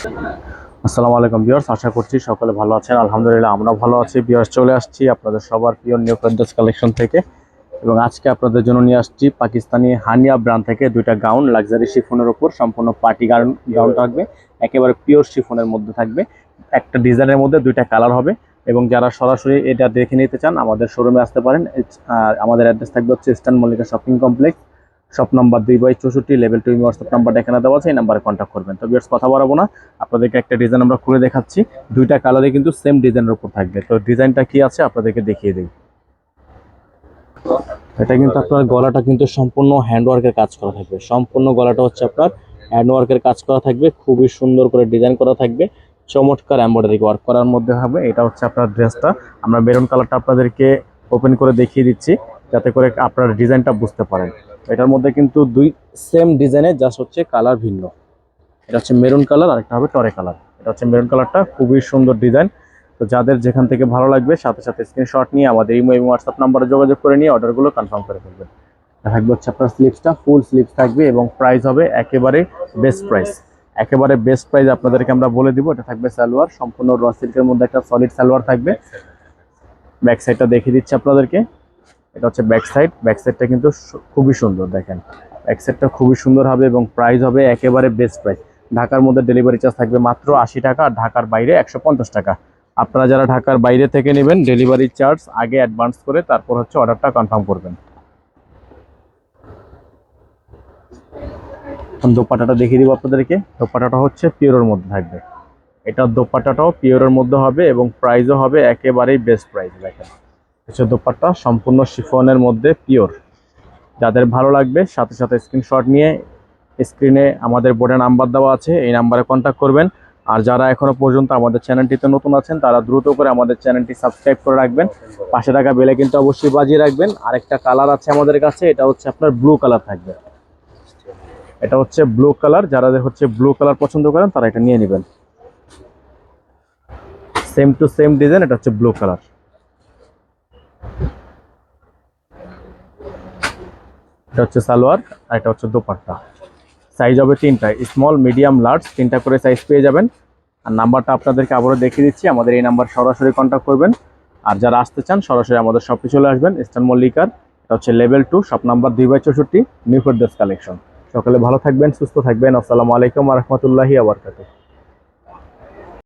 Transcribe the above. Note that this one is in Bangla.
আসসালামু আলাইকুম বিয়ার্স আশা করছি সকলে ভালো আছেন। আলহামদুলিল্লাহ আমরা ভালো আছি। বিয়ার্স চলে আসছি আপনাদের সবার প্রিয় নিউ ফেন্টাস কালেকশন থেকে। এবং আজকে আপনাদের জন্য নিয়ে আসছি পাকিস্তানি হানিয়া ব্র্যান্ড থেকে দুইটা গাউন লাক্সারি শিফনের উপর। সম্পূর্ণ পার্টি গাউন গাউন থাকবে। একেবারে পিওর শিফনের মধ্যে থাকবে। একটা ডিজাইনের মধ্যে দুইটা কালার হবে। এবং যারা সরাসরি এটা দেখে নিতে চান, আমাদের শোরুমে আসতে পারেন। আর আমাদের অ্যাড্রেস থাকবে হচ্ছে eastern Mallika shopping complex shop number দুই বাই চৌষট্টি লেভেল টু হোয়াটসঅ্যাপ নাম্বারটা এখানে দেওয়া আছে, এই নাম্বারে কন্ট্যাক্ট করবেন। তো বিয়ার্স কথা বাড়াবো না। আপনাদেরকে একটা ডিজাইন আমরা খুলে দেখাচ্ছি। দুইটা কালারে কিন্তু সেম ডিজাইনের উপর থাকবে। তো ডিজাইনটা কি আছে আপনাদেরকে দেখিয়ে দিই। এটা কিন্তু আপনার গলাটা কিন্তু সম্পূর্ণ হ্যান্ডওয়ার্কের কাজ করা থাকবে। সম্পূর্ণ গলাটা হচ্ছে আপনার হ্যান্ডওয়ার্কের কাজ করা থাকবে। খুবই সুন্দর করে ডিজাইন করা থাকবে। চমৎকার এমব্রয়ডারি ওয়ার্ক করার মধ্যে হবে। এটা হচ্ছে আপনার ড্রেসটা আমরা মেরুন কালারটা আপনাদেরকে ওপেন করে দেখিয়ে দিচ্ছি, যাতে করে আপনার ডিজাইনটা বুঝতে পারেন। এটার মধ্যে কিন্তু দুই সেম ডিজাইনের জাস্ট হচ্ছে কালার ভিন্ন। এটা হচ্ছে মেরুন কালার আর একটা হবে টরে কালার এটা হচ্ছে মেরুন কালারটা খুবই সুন্দর ডিজাইন তো যাদের যেখান থেকে ভালো লাগবে, সাথে সাথে স্ক্রিনশট নিয়ে আমাদের ইমো এবং হোয়াটসঅ্যাপ নাম্বারে যোগাযোগ করে নিয়ে অর্ডারগুলো কনফার্ম করে ফেলবেন। থাকবে হচ্ছে আপনার স্লিপসটা ফুল স্লিপস থাকবে এবং প্রাইস হবে একেবারে বেস্ট প্রাইস একেবারে বেস্ট প্রাইস আপনাদেরকে আমরা বলে দিব, এটা থাকবে সালোয়ার, সম্পূর্ণ র সিল্কের মধ্যে একটা সলিড সালোয়ার থাকবে। ব্যাক সাইডটা দেখিয়ে দিচ্ছি আপনাদেরকে। এটা হচ্ছে ব্যাক সাইড ব্যাক সাইডটা কিন্তু খুবই সুন্দর দেখেন। ব্যাক সাইডটা খুবই সুন্দর হবে এবং প্রাইস হবে একেবারে বেস্ট প্রাইস ঢাকার মধ্যে ডেলিভারি চার্জ থাকবে মাত্র আশি টাকা আর ঢাকার বাইরে একশো পঞ্চাশ টাকা। আপনারা যারা ঢাকার বাইরে থেকে নেবেন ডেলিভারি চার্জ আগে অ্যাডভান্স করে তারপর হচ্ছে অর্ডারটা কনফার্ম করবেন। দোপাটাটা দেখিয়ে দিব আপনাদেরকে। দোপাটাটা হচ্ছে পিওরের মধ্যে থাকবে। এটা দোপাটাটাও পিওরের মধ্যে হবে এবং প্রাইসও হবে একেবারেই বেস্ট প্রাইস দেখেন। হচ্ছে দোপাট্টা সম্পূর্ণ শিফনের মধ্যে পিওর। যাদের ভালো লাগবে, সাথে সাথে স্ক্রিনশট নিয়ে স্ক্রিনে আমাদের বোর্ডে নাম্বার দেওয়া আছে, এই নাম্বারে কন্ট্যাক্ট করবেন। আর যারা এখনও পর্যন্ত আমাদের চ্যানেলটিতে নতুন আছেন, তারা দ্রুত করে আমাদের চ্যানেলটি সাবস্ক্রাইব করে রাখবেন। পাশে থাকা বেলে কিন্তু অবশ্যই বাজিয়ে রাখবেন। আরেকটা কালার আছে আমাদের কাছে, এটা হচ্ছে আপনার ব্লু কালার থাকবে। এটা হচ্ছে ব্লু কালার যারা হচ্ছে ব্লু কালার পছন্দ করেন, তারা এটা নিয়ে নেবেন। সেম টু সেম ডিজাইন এটা হচ্ছে ব্লু কালার এটা হচ্ছে সালোয়ার, আর এটা হচ্ছে দোপাট্টা। সাইজ হবে তিনটা স্মল মিডিয়াম লার্জ তিনটা করে সাইজ পেয়ে যাবেন। আর নাম্বারটা আপনাদেরকে আবারও দেখিয়ে দিচ্ছি, আমাদের এই নাম্বার সরাসরি কন্ট্যাক্ট করবেন। আর যারা আসতে চান, সরাসরি আমাদের শপে চলে আসবেন ইস্টার্ন মল্লিকার এটা হচ্ছে লেভেল টু শপ নাম্বার দুই বাই চৌষট্টি নিউ কালেকশন সকালে ভালো থাকবেন, সুস্থ থাকবেন। আসসালামু আলাইকুম রহমতুল্লাহি আবরকাতুহ